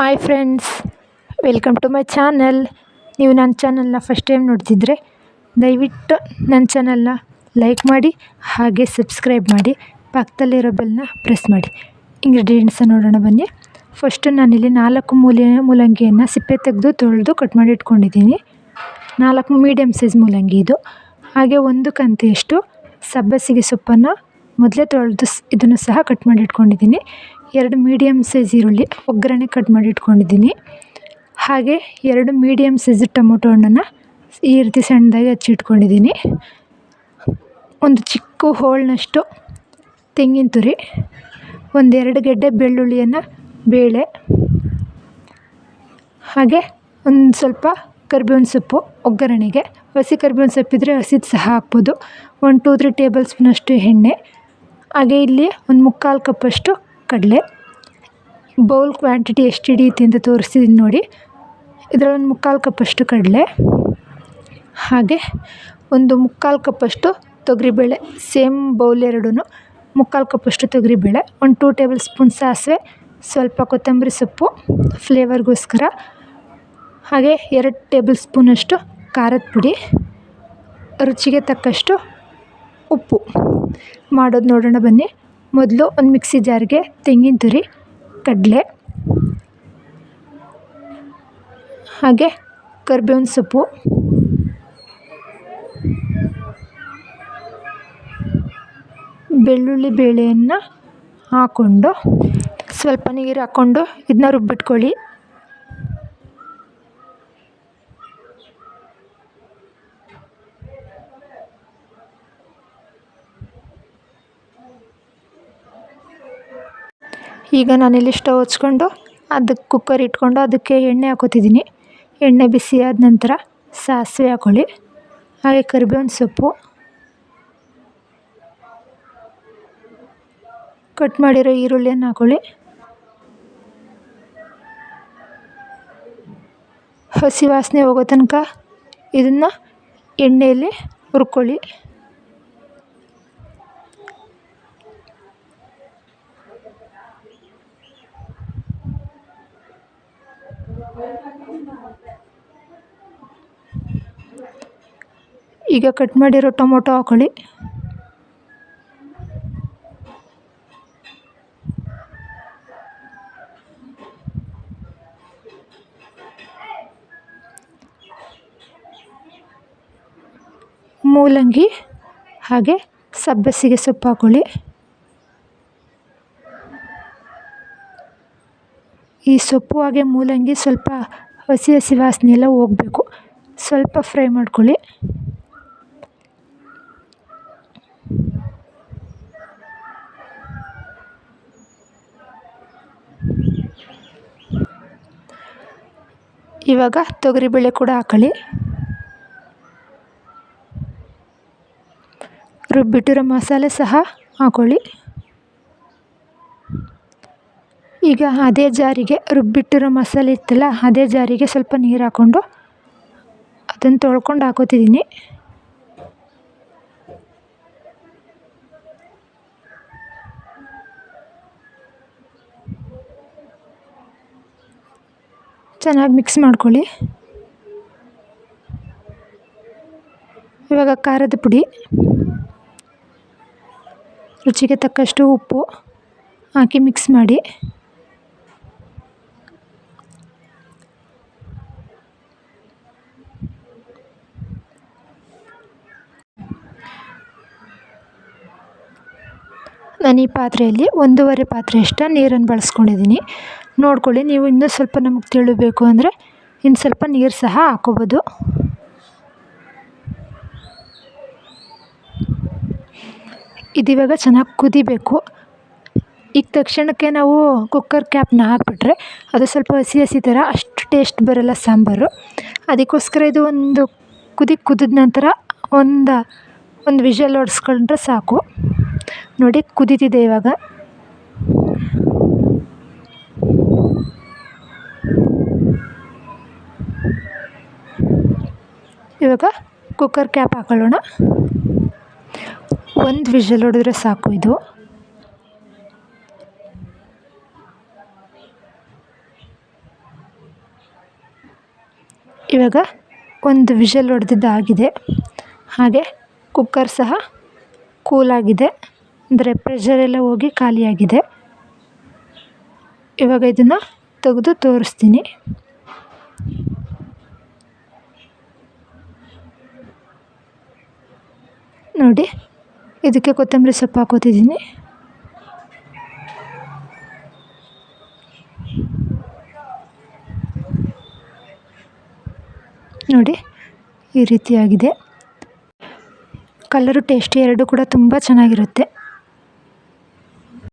Hi friends welcome to my channel ನೀವು ನನ್ನ ಚಾನಲ್ನ ಫಸ್ಟ್ ಟೈಮ್ ನೋಡ್ತಿದ್ರೆ, ದಯವಿಟ್ಟು ನನ್ನ ಚಾನಲ್ನ ಲೈಕ್ ಮಾಡಿ, ಹಾಗೆ ಸಬ್ಸ್ಕ್ರೈಬ್ ಮಾಡಿ, ಪಕ್ಕದಲ್ಲಿರೋ ಬೆಲ್ನ ಪ್ರೆಸ್ ಮಾಡಿ. ಇಂಗ್ರೀಡಿಯೆಂಟ್ಸ ನೋಡೋಣ ಬನ್ನಿ. ಫಸ್ಟು ನಾನಿಲ್ಲಿ ನಾಲ್ಕು ಮೂಲೆ, ಮೂಲಂಗಿಯನ್ನು ಸಿಪ್ಪೆ ತೆಗೆದು ತೊಳೆದು ಕಟ್ ಮಾಡಿ ಇಟ್ಕೊಂಡಿದ್ದೀನಿ. ನಾಲ್ಕು ಮೀಡಿಯಮ್ ಸೈಜ್ ಮೂಲಂಗಿ ಇದು. ಹಾಗೆ ಒಂದು ಕಂತಿಯಷ್ಟು ಸಬ್ಬಸಿಗೆ ಸೊಪ್ಪನ್ನು ಮೊದಲೇ ತೊಳೆದು ಇದನ್ನು ಸಹ ಕಟ್ ಮಾಡಿ ಇಟ್ಕೊಂಡಿದ್ದೀನಿ. ಎರಡು ಮೀಡಿಯಮ್ ಸೈಜ್ ಈರುಳ್ಳಿ ಒಗ್ಗರಣೆ ಕಟ್ ಮಾಡಿ ಇಟ್ಕೊಂಡಿದ್ದೀನಿ. ಹಾಗೆ ಎರಡು ಮೀಡಿಯಮ್ ಸೈಜ್ ಟೊಮೊಟೊ ಹಣ್ಣನ್ನು ಈ ರೀತಿ ಸಣ್ಣದಾಗಿ ಹಚ್ಚಿಟ್ಕೊಂಡಿದ್ದೀನಿ ಒಂದು ಚಿಕ್ಕ ಹೋಳಿನಷ್ಟು ತೆಂಗಿನ ತುರಿ, ಒಂದೆರಡು ಗೆಡ್ಡೆ ಬೆಳ್ಳುಳ್ಳಿಯನ್ನು ಬೇಳೆ, ಹಾಗೆ ಒಂದು ಸ್ವಲ್ಪ ಕರ್ಬೇವಿನ ಸೊಪ್ಪು ಒಗ್ಗರಣೆಗೆ. ಹಸಿ ಕರ್ಬೇವಿನ ಸೊಪ್ಪಿದ್ರೆ ಹಸಿದು ಸಹ ಹಾಕ್ಬೋದು. ಒಂದು ಟೂ ತ್ರೀ ಟೇಬಲ್ ಸ್ಪೂನಷ್ಟು ಎಣ್ಣೆ. ಹಾಗೆ ಇಲ್ಲಿ ಒಂದು ಮುಕ್ಕಾಲು ಕಪ್ಪಷ್ಟು ಕಡಲೆ, ಬೌಲ್ ಕ್ವಾಂಟಿಟಿ ಎಷ್ಟು ಹಿಡಿಯುತ್ತೆ ಅಂತ ತೋರಿಸ್ತಿದ್ದೀನಿ ನೋಡಿ. ಇದರಲ್ಲಿ ಒಂದು ಮುಕ್ಕಾಲು ಕಪ್ಪಷ್ಟು ಕಡಲೆ, ಹಾಗೆ ಒಂದು ಮುಕ್ಕಾಲು ಕಪ್ಪಷ್ಟು ತೊಗರಿಬೇಳೆ, ಸೇಮ್ ಬೌಲ್ ಎರಡೂ ಮುಕ್ಕಾಲು ಕಪ್ಪಷ್ಟು ತೊಗರಿಬೇಳೆ, ಒಂದು ಟೂ ಟೇಬಲ್ ಸ್ಪೂನ್ ಸಾಸಿವೆ, ಸ್ವಲ್ಪ ಕೊತ್ತಂಬರಿ ಸೊಪ್ಪು, ಫ್ಲೇವರ್ಗೋಸ್ಕರ, ಹಾಗೆ ಎರಡು ಟೇಬಲ್ ಸ್ಪೂನಷ್ಟು ಖಾರದ ಪುಡಿ, ರುಚಿಗೆ ತಕ್ಕಷ್ಟು ಉಪ್ಪು. ಮಾಡೋದು ನೋಡೋಣ ಬನ್ನಿ. ಮೊದಲು ಒಂದು ಮಿಕ್ಸಿ ಜಾರ್ಗೆ ತೆಂಗಿನ ತುರಿ, ಕಡಲೆ, ಹಾಗೆ ಕರ್ಬೇವಿನ ಸೊಪ್ಪು, ಬೆಳ್ಳುಳ್ಳಿ ಬೇಳೆಯನ್ನು ಹಾಕ್ಕೊಂಡು ಸ್ವಲ್ಪ ನೀರು ಹಾಕ್ಕೊಂಡು ಇದನ್ನ ರುಬ್ಬಿಟ್ಕೊಳ್ಳಿ. ಈಗ ನಾನಿಲ್ಲಿ ಸ್ಟವ್ ಹಚ್ಕೊಂಡು ಅದಕ್ಕೆ ಕುಕ್ಕರ್ ಇಟ್ಕೊಂಡು ಅದಕ್ಕೆ ಎಣ್ಣೆ ಹಾಕೋತಿದ್ದೀನಿ. ಎಣ್ಣೆ ಬಿಸಿ ಆದ ನಂತರ ಸಾಸಿವೆ ಹಾಕ್ಕೊಳ್ಳಿ ಹಾಗೆ ಕರಿಬೇವಿನ ಸೊಪ್ಪು. ಕಟ್ ಮಾಡಿರೋ ಈರುಳ್ಳಿಯನ್ನು ಹಾಕ್ಕೊಳ್ಳಿ ಹಸಿ ವಾಸನೆ ಹೋಗೋ ತನಕ ಇದನ್ನು ಎಣ್ಣೆಯಲ್ಲಿ ಹುರ್ಕೊಳ್ಳಿ. ಈಗ ಕಟ್ ಮಾಡಿರೋ ಟೊಮೊಟೊ ಹಾಕೊಳ್ಳಿ. ಮೂಲಂಗಿ ಹಾಗೆ ಸಬ್ಬಸಿಗೆ ಸೊಪ್ಪು ಹಾಕೊಳ್ಳಿ. ಈ ಸೊಪ್ಪು ಹಾಗೆ ಮೂಲಂಗಿ ಸ್ವಲ್ಪ ಹಸಿ ಹಸಿ ವಾಸನೆ ಎಲ್ಲ ಹೋಗಬೇಕು. ಸ್ವಲ್ಪ ಫ್ರೈ ಮಾಡ್ಕೊಳ್ಳಿ. ಇವಾಗ ತೊಗರಿಬೇಳೆ ಕೂಡ ಹಾಕೊಳ್ಳಿ. ರುಬ್ಬಿಟ್ಟಿರೋ ಮಸಾಲೆ ಸಹ ಹಾಕೊಳ್ಳಿ. ಈಗ ಅದೇ ಜಾರಿಗೆ ರುಬ್ಬಿಟ್ಟಿರೋ ಮಸಾಲೆ ಇತ್ತಲ್ಲ, ಅದೇ ಜಾರಿಗೆ ಸ್ವಲ್ಪ ನೀರು ಹಾಕ್ಕೊಂಡು ಅದನ್ನು ತೊಳ್ಕೊಂಡು ಹಾಕ್ಕೋತಿದ್ದೀನಿ ಚೆನ್ನಾಗಿ ಮಿಕ್ಸ್ ಮಾಡ್ಕೊಳ್ಳಿ. ಇವಾಗ ಖಾರದ ಪುಡಿ. ರುಚಿಗೆ ತಕ್ಕಷ್ಟು ಉಪ್ಪು ಹಾಕಿ ಮಿಕ್ಸ್ ಮಾಡಿ. ನಾನು ಈ ಪಾತ್ರೆಯಲ್ಲಿ ಒಂದೂವರೆ ಪಾತ್ರೆಯಷ್ಟು ನೀರನ್ನು ಬಳಸ್ಕೊಂಡಿದ್ದೀನಿ. ನೋಡ್ಕೊಳ್ಳಿ. ನೀವು ಇನ್ನೂ ಸ್ವಲ್ಪ ನಮಗೆ ತಿಳಿಬೇಕು ಬೇಕು ಅಂದರೆ ಇನ್ನು ಸ್ವಲ್ಪ ನೀರು ಸಹ ಹಾಕ್ಕೋಬೋದು ಇದಿವಾಗ ಚೆನ್ನಾಗಿ ಕುದಿಬೇಕು. ಈಗ ತಕ್ಷಣಕ್ಕೆ ನಾವು ಕುಕ್ಕರ್ ಕ್ಯಾಪ್ನ ಹಾಕ್ಬಿಟ್ರೆ ಅದು ಸ್ವಲ್ಪ ಹಸಿ ಹಸಿ ಥರ ಅಷ್ಟು ಟೇಸ್ಟ್ ಬರೋಲ್ಲ ಸಾಂಬಾರು. ಅದಕ್ಕೋಸ್ಕರ ಇದು ಒಂದು ಕುದಿ ಕುದಿದ ನಂತರ ಒಂದು ಒಂದು ವಿಷಲ್ ಹೊಡ್ಸ್ಕೊಂಡ್ರೆ ಸಾಕು. ನೋಡಿ ಕುದೀತಿದೆ ಇವಾಗ. ಇವಾಗ ಕುಕ್ಕರ್ ಕ್ಯಾಪ್ ಹಾಕೊಳ್ಳೋಣ. ಒಂದು ವಿಷಲ್ ಹೊಡೆದ್ರೆ ಸಾಕು ಇದು. ಇವಾಗ ಒಂದು ವಿಷಲ್ ಹೊಡೆದಿದ್ದು ಆಗಿದೆ. ಹಾಗೆ ಕುಕ್ಕರ್ ಸಹ ಕೂಲಾಗಿದೆ ಅಂದರೆ ಪ್ರೆಷರ್ ಎಲ್ಲ ಹೋಗಿ ಖಾಲಿಯಾಗಿದೆ ಇವಾಗ ಇದನ್ನು ತೆಗೆದು ತೋರಿಸ್ತೀನಿ. ನೋಡಿ. ಇದಕ್ಕೆ ಕೊತ್ತಂಬರಿ ಸೊಪ್ಪು ಹಾಕೋತಿದ್ದೀನಿ. ನೋಡಿ ಈ ರೀತಿಯಾಗಿದೆ. ಕಲರು ಟೇಸ್ಟಿ ಎರಡೂ ಕೂಡ ತುಂಬ ಚೆನ್ನಾಗಿರುತ್ತೆ.